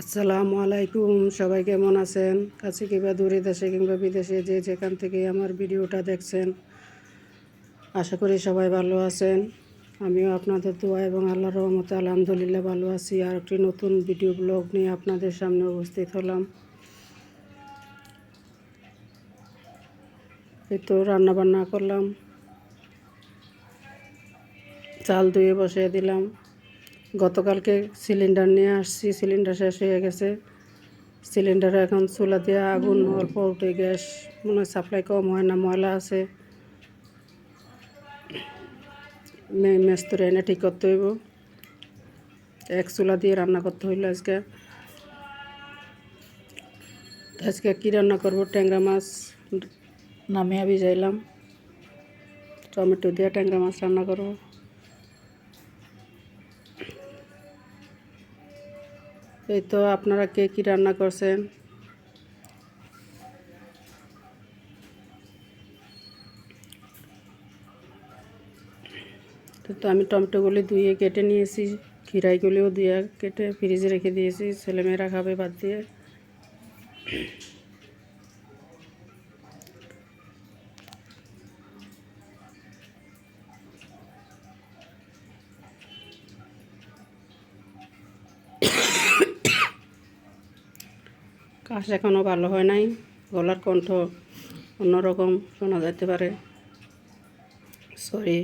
আসসালামু আলাইকুম, সবাই কেমন আছেন? কাছে কিংবা দূরে দেশে কিংবা বিদেশে যে যেখান থেকে আমার ভিডিওটা দেখছেন, আশা করি সবাই ভালো আছেন। আমিও আপনাদের দোয়া এবং আল্লাহর রহমতে আলহামদুলিল্লাহ ভালো আছি। আর একটি নতুন ভিডিও ব্লগ নিয়ে আপনাদের সামনে উপস্থিত হলাম। এই তো রান্না বান্না করলাম। চাল ধুয়ে বসিয়ে দিলাম। গতকালকে সিলিন্ডার নিয়ে আসছি, সিলিন্ডার শেষ হয়ে গেছে। সিলিন্ডারে এখন চুলা দিয়ে আগুন, অল্প উঠে গ্যাস, মনে হয় সাপ্লাই কম হয় না, ময়লা আছে। মেস্তরে এনে ঠিক করতে হইব। এক চুলা দিয়ে রান্না করতে হইল আজকে। আজকে কী রান্না করব? ট্যাংরা মাছ নামিয়ে ভিজাইলাম। টমেটো দিয়ে ট্যাংরা মাছ রান্না করব। এই তো আপনারা কে কী রান্না করছেন? তো আমি টমেটোগুলি ধুয়ে কেটে নিয়েছি খিরাইগুলিও ধুয়ে কেটে ফ্রিজে রেখে দিয়েছি, ছেলেমেয়েরা খাবে বাদ দিয়ে। কাশ এখনও ভালো হয় নাই, গলার কণ্ঠ অন্যরকম শোনা যেতে পারে। সরি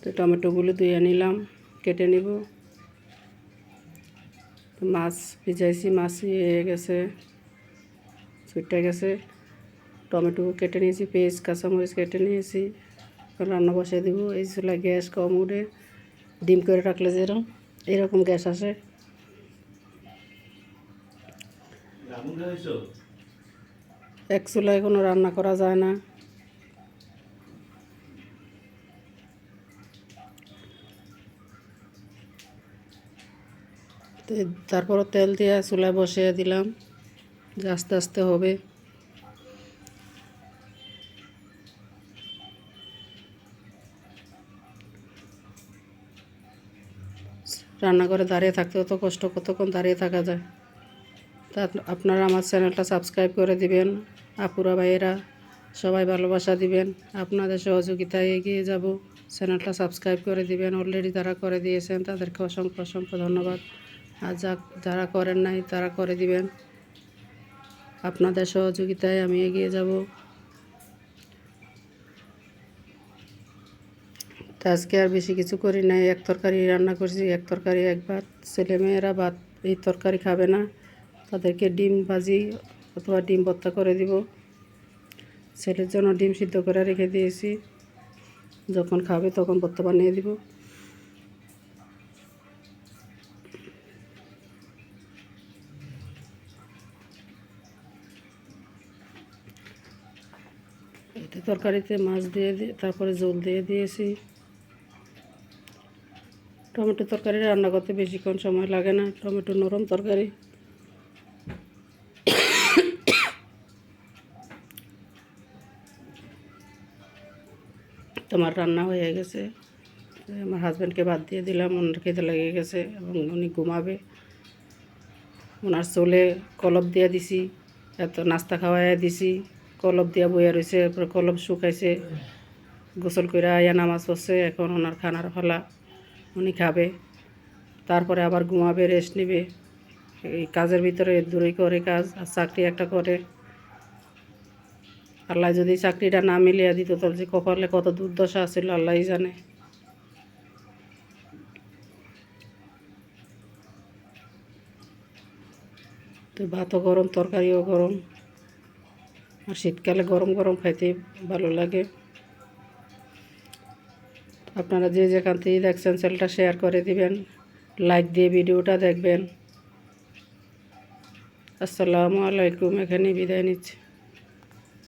তো টমেটোগুলো ধুয়ে নিলাম, কেটে নিব। মাছ ভিজাইছি, মাছ ইয়ে গেছে, ছুটে গেছে। টমেটো কেটে নিয়েছি, পেঁয়াজ, কাঁচামরিচ কেটে নিয়েছি। রান্না বসিয়ে দিব, এই চুলা গ্যাস কম উঠে, ডিম করে রাখলে যেরকম এরকম গ্যাস আসে। এক চুলায় কোনো রান্না করা যায় না। তারপর তেল দিয়ে চুলায় বসিয়ে দিলাম। যে আস্তে আস্তে হবে। রান্না করে দাঁড়িয়ে থাকতে তো কষ্ট, কতক্ষণ দাঁড়িয়ে থাকা যায়? তা আপনারা আমার চ্যানেলটা সাবস্ক্রাইব করে দিবেন। আপুরা ভাইয়েরা, সবাই ভালোবাসা দিবেন। আপনাদের সহযোগিতায় এগিয়ে যাব। চ্যানেলটা সাবস্ক্রাইব করে দিবেন। অলরেডি যারা করে দিয়েছেন, তাদেরকে অসংখ্য অসংখ্য ধন্যবাদ। আর যা, যারা করেন নাই, তারা করে দিবেন। আপনাদের সহযোগিতায় আমি এগিয়ে যাব। তা আজকে আর বেশি কিছু করি নাই। এক তরকারি রান্না করছি, এক তরকারি এক ভাত ছেলেমেয়েরা ভাত, এই তরকারি খাবে না। তাদেরকে ডিম ভাজি অথবা ডিম ভর্তা করে দিব। ছেলের জন্য ডিম সিদ্ধ করে রেখে দিয়েছি। যখন খাবে তখন ভর্তা বানিয়ে দিব। এতে তরকারিতে মাছ দিয়ে দিয়ে, তারপরে জল দিয়ে দিয়েছি। টমেটো তরকারি রান্না করতে বেশিক্ষণ সময় লাগে না। টমেটো নরম তরকারি। তোমার রান্না হয়ে গেছে। আমার হাজব্যান্ডকে বাদ দিয়ে দিলাম, ওনার খেতে লেগে গেছে এবং উনি ঘুমাবে। ওনার চলে কলপ দিয়ে দিছি, এত নাস্তা খাওয়াইয়া দিছি, কলপ দিয়া বইয়া রয়েছে এরপর কলপ শুকাইছে, গোসল করে আয়া নামাজ পড়ছে, এখন ওনার খানার ফলা উনি খাবে। তারপরে আবার ঘুমাবে রেস্ট নেবে। এই কাজের ভিতরে দূরেই করে কাজ, আর চাকরি একটা করে। আল্লাহ যদি চাকরিটা না মিলিয়ে দিত, তাহলে যে কপালে কত দুর্দশা আছিল, আল্লাহই জানে। তো ভাতও গরম, তরকারিও গরম, আর শীতকালে গরম গরম খাইতে ভালো লাগে। আপনারা যে যেখান থেকে দেখছেন, চ্যানেলটা শেয়ার করে দিবেন, লাইক দিয়ে ভিডিওটা দেখবেন। আসসালামু আলাইকুম এখানে বিদায় নিচ্ছি।